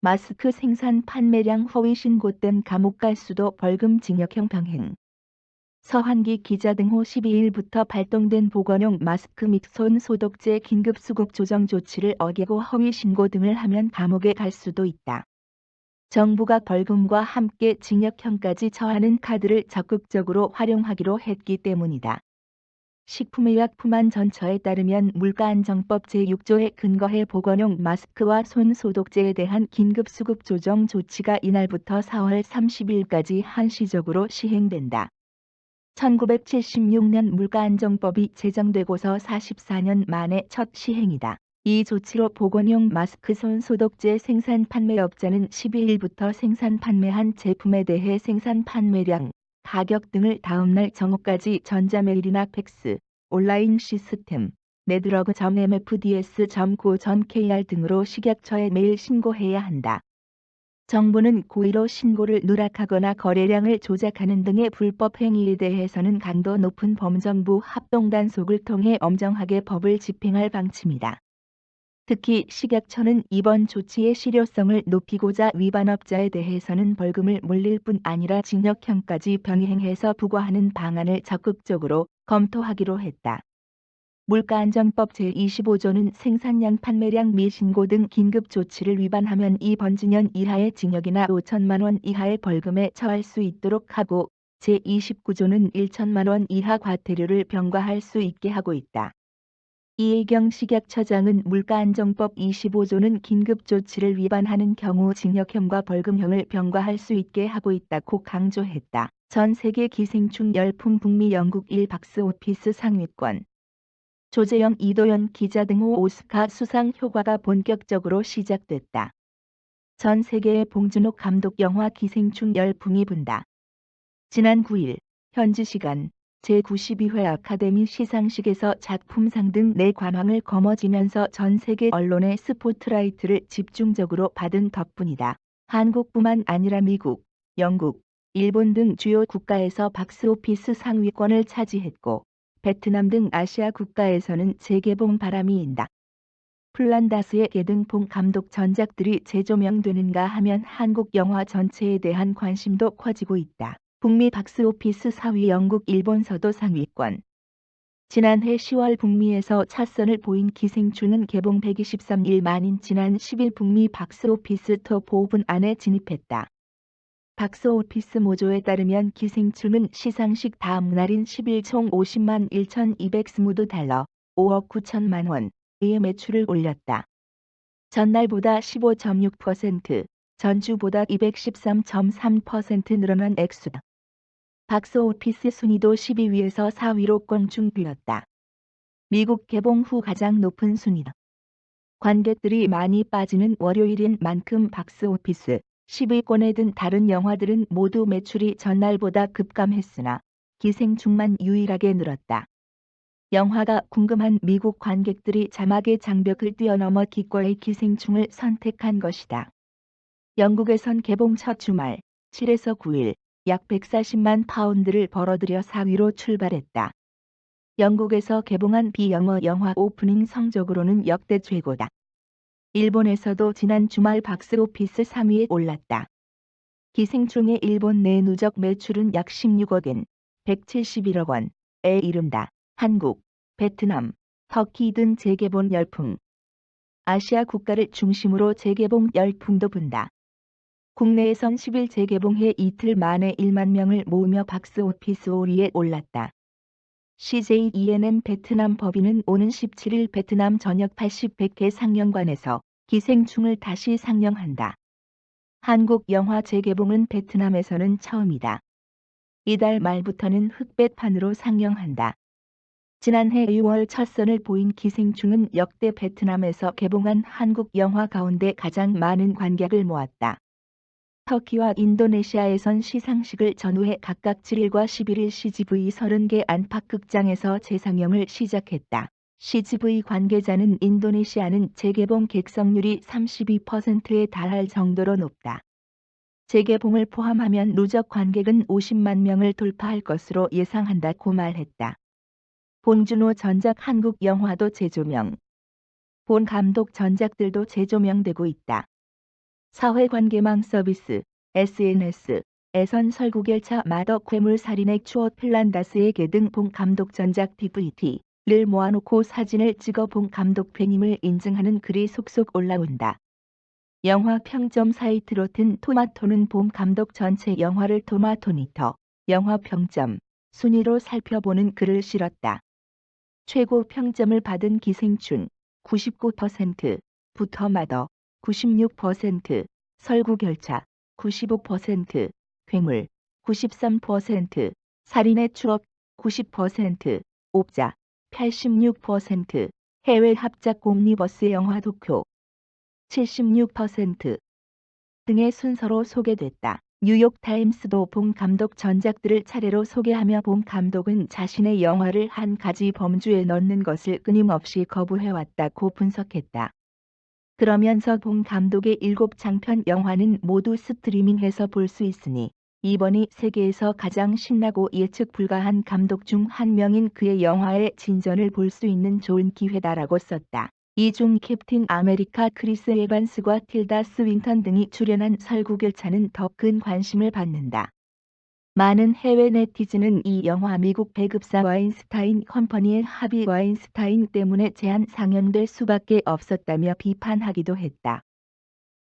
마스크 생산 판매량 허위 신고 등 감옥 갈 수도 벌금 징역형 병행. 서한기 기자 등호 12일부터 발동된 보건용 마스크 및 손 소독제 긴급 수급 조정 조치를 어기고 허위 신고 등을 하면 감옥에 갈 수도 있다. 정부가 벌금과 함께 징역형까지 처하는 카드를 적극적으로 활용하기로 했기 때문이다. 식품의약품안 전처에 따르면 물가안정법 제6조에 근거해 보건용 마스크와 손 소독제에 대한 긴급 수급 조정 조치가 이날부터 4월 30일까지 한시적으로 시행된다. 1976년 물가안정법이 제정되고서 44년 만에 첫 시행이다. 이 조치로 보건용 마스크 손 소독제 생산 판매업자는 12일부터 생산 판매한 제품에 대해 생산 판매량, 가격 등을 다음날 정오까지 전자메일이나 팩스, 온라인 시스템, 네드러그.mfds.co.kr 등으로 식약처에 매일 신고해야 한다. 정부는 고의로 신고를 누락하거나 거래량을 조작하는 등의 불법 행위에 대해서는 강도 높은 범정부 합동단속을 통해 엄정하게 법을 집행할 방침이다. 특히 식약처는 이번 조치의 실효성을 높이고자 위반업자에 대해서는 벌금을 물릴 뿐 아니라 징역형까지 병행해서 부과하는 방안을 적극적으로 검토하기로 했다. 물가안정법 제25조는 생산량 판매량 미 신고 등 긴급 조치를 위반하면 2번지년 이하의 징역이나 5천만 원 이하의 벌금에 처할 수 있도록 하고 제29조는 1천만 원 이하 과태료를 병과할 수 있게 하고 있다. 이혜경 식약처장은 물가안정법 25조는 긴급조치를 위반하는 경우 징역형과 벌금형을 병과할 수 있게 하고 있다고 강조했다. 전 세계 기생충 열풍 북미 영국 1박스 오피스 상위권 조재영 이도현 기자 등호 오스카 수상 효과가 본격적으로 시작됐다. 전 세계의 봉준호 감독 영화 기생충 열풍이 분다. 지난 9일 현지 시간 제92회 아카데미 시상식에서 작품상 등 네 관왕을 거머쥐면서 전 세계 언론의 스포트라이트를 집중적으로 받은 덕분이다. 한국뿐만 아니라 미국, 영국, 일본 등 주요 국가에서 박스오피스 상위권을 차지했고 베트남 등 아시아 국가에서는 재개봉 바람이 인다. 플란다스의 개등봉 감독 전작들이 재조명되는가 하면 한국 영화 전체에 대한 관심도 커지고 있다. 북미 박스오피스 4위 영국 일본 서도 상위권. 지난해 10월 북미에서 첫 선을 보인 기생충은 개봉 123일 만인 지난 10일 북미 박스오피스 톱 5분 안에 진입했다. 박스오피스 모조에 따르면 기생충은 시상식 다음 날인 10일 총 50만 1,220달러, 5억 9천만 원의 매출을 올렸다. 전날보다 15.6%, 전주보다 213.3% 늘어난 액수다. 박스 오피스 순위도 12위에서 4위로 껑충 뛰었다. 미국 개봉 후 가장 높은 순위다. 관객들이 많이 빠지는 월요일인 만큼 박스 오피스 10위권에 든 다른 영화들은 모두 매출이 전날보다 급감했으나 기생충만 유일하게 늘었다. 영화가 궁금한 미국 관객들이 자막의 장벽을 뛰어넘어 기꺼이 기생충을 선택한 것이다. 영국에선 개봉 첫 주말 7에서 9일 약 140만 파운드를 벌어들여 4위로 출발했다. 영국에서 개봉한 비영어 영화 오프닝 성적으로는 역대 최고다. 일본에서도 지난 주말 박스오피스 3위에 올랐다. 기생충의 일본 내 누적 매출은 약 16억엔, 171억 원에 이른다. 한국, 베트남, 터키 등 재개봉 열풍. 아시아 국가를 중심으로 재개봉 열풍도 분다. 국내에선 10일 재개봉해 이틀 만에 1만 명을 모으며 박스오피스 5위에 올랐다. CJ ENM 베트남 법인은 오는 17일 베트남 전역 80 100개 상영관에서 기생충을 다시 상영한다. 한국 영화 재개봉은 베트남에서는 처음이다. 이달 말부터는 흑백판으로 상영한다. 지난해 6월 첫 선을 보인 기생충은 역대 베트남에서 개봉한 한국 영화 가운데 가장 많은 관객을 모았다. 터키와 인도네시아에선 시상식을 전후해 각각 7일과 11일 CGV 30개 안팎 극장에서 재상영을 시작했다. CGV 관계자는 인도네시아는 재개봉 객석률이 32%에 달할 정도로 높다. 재개봉을 포함하면 누적 관객은 50만 명을 돌파할 것으로 예상한다고 말했다. 봉준호 전작 한국 영화도 재조명. 본 감독 전작들도 재조명되고 있다. 사회관계망 서비스 SNS 에선 설국열차 마더 괴물 살인의 추억 플란다스의 개등 본 감독 전작 DVD를 모아놓고 사진을 찍어 본 감독 팬임을 인증하는 글이 속속 올라온다. 영화 평점 사이트 로튼 토마토는 봄 감독 전체 영화를 토마토미터 영화 평점 순위로 살펴보는 글을 실었다. 최고 평점을 받은 기생충 99%, 부터 마더 96%, 설국열차 95%, 괴물 93%, 살인의 추억 90%, 옵자 86%, 해외 합작 옴니버스 영화 도쿄 76% 등의 순서로 소개됐다. 뉴욕타임스도 본 감독 전작들을 차례로 소개하며 본 감독은 자신의 영화를 한 가지 범주에 넣는 것을 끊임없이 거부해왔다고 분석했다. 그러면서 본 감독의 일곱 장편 영화는 모두 스트리밍해서 볼 수 있으니 이번이 세계에서 가장 신나고 예측 불가한 감독 중 한 명인 그의 영화의 진전을 볼 수 있는 좋은 기회다라고 썼다. 이 중 캡틴 아메리카 크리스 에반스과 틸다 스윈턴 등이 출연한 설국열차는 더 큰 관심을 받는다. 많은 해외 네티즌은 이 영화 미국 배급사 와인스타인 컴퍼니의 합의 와인스타인 때문에 제한 상영될 수밖에 없었다며 비판하기도 했다.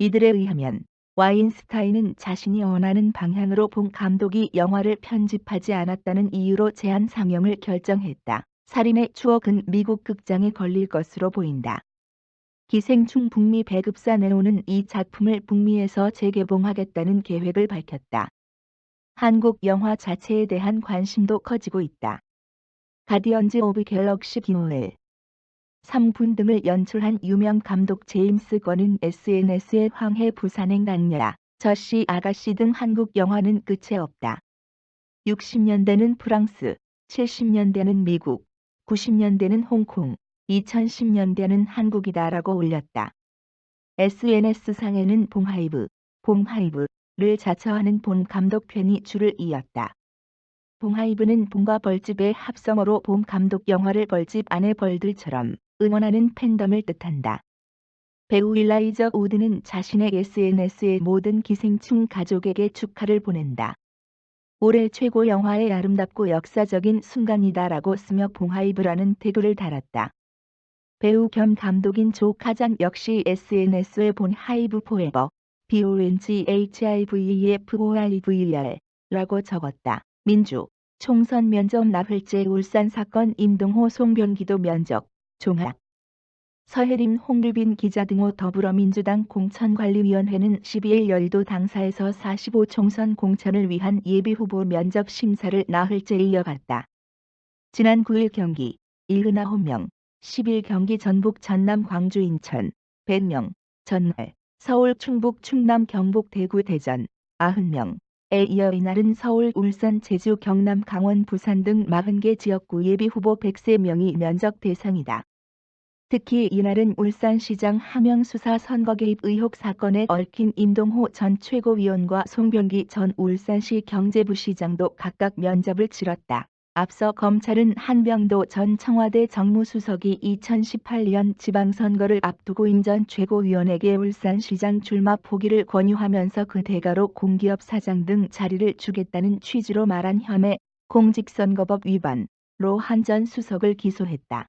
이들에 의하면 와인스타인은 자신이 원하는 방향으로 본 감독이 영화를 편집하지 않았다는 이유로 제한 상영을 결정했다. 살인의 추억은 미국 극장에 걸릴 것으로 보인다. 기생충 북미 배급사 네오는 이 작품을 북미에서 재개봉하겠다는 계획을 밝혔다. 한국 영화 자체에 대한 관심도 커지고 있다. 가디언즈 오브 갤럭시 기노엘 3분 등을 연출한 유명 감독 제임스 건은 SNS에 황해 부산행 강렬아, 저씨 아가씨 등 한국 영화는 끝에 없다. 60년대는 프랑스, 70년대는 미국, 90년대는 홍콩, 2010년대는 한국이다라고 올렸다. SNS상에는 봉하이브, 봉하이브 를 자처하는 본 감독 팬이 줄을 이었다. 봉하이브는 봄과 벌집의 합성어로 봄 감독 영화를 벌집 안의 벌들처럼 응원하는 팬덤을 뜻한다. 배우 일라이저 우드는 자신의 SNS에 모든 기생충 가족에게 축하를 보낸다. 올해 최고 영화의 아름답고 역사적인 순간이다라고 쓰며 봉하이브라는 태그를 달았다. 배우 겸 감독인 조 카잔 역시 SNS에 본 하이브 포에버 BONGHIVEFORIVER 라고 적었다. 민주 총선 면접 나흘째 울산 사건 임동호 송병기도 면접 종합 서혜림 홍르빈 기자 등호 더불어민주당 공천관리위원회는 12일 여의도 당사에서 45 총선 공천을 위한 예비후보 면접 심사를 나흘째 이어갔다. 지난 9일 경기 79명, 10일 경기 전북 전남 광주 인천 100명, 전날 서울 충북 충남 경북 대구 대전 90명, 에 이어 이날은 서울, 울산, 제주, 경남, 강원, 부산 등 40개 지역구 예비후보 103명이 면접 대상이다. 특히 이날은 울산시장 하명수사 선거 개입 의혹 사건에 얽힌 임동호 전 최고위원과 송병기 전 울산시 경제부시장도 각각 면접을 치렀다. 앞서 검찰은 한병도 전 청와대 정무수석이 2018년 지방선거를 앞두고 임전 최고위원에게 울산시장 출마 포기를 권유하면서 그 대가로 공기업 사장 등 자리를 주겠다는 취지로 말한 혐의 공직선거법 위반로 한 전 수석을 기소했다.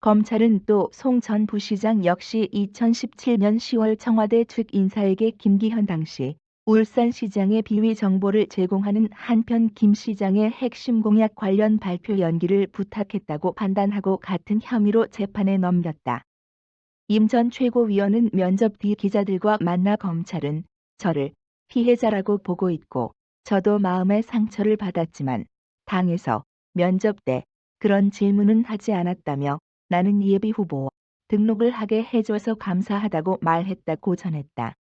검찰은 또 송 전 부시장 역시 2017년 10월 청와대 측 인사에게 김기현 당시 울산시장의 비위 정보를 제공하는 한편 김 시장의 핵심 공약 관련 발표 연기를 부탁했다고 판단하고 같은 혐의로 재판에 넘겼다. 임 전 최고위원은 면접 뒤 기자들과 만나 검찰은 저를 피해자라고 보고 있고 저도 마음의 상처를 받았지만 당에서 면접 때 그런 질문은 하지 않았다며 나는 예비 후보 등록을 하게 해줘서 감사하다고 말했다고 전했다.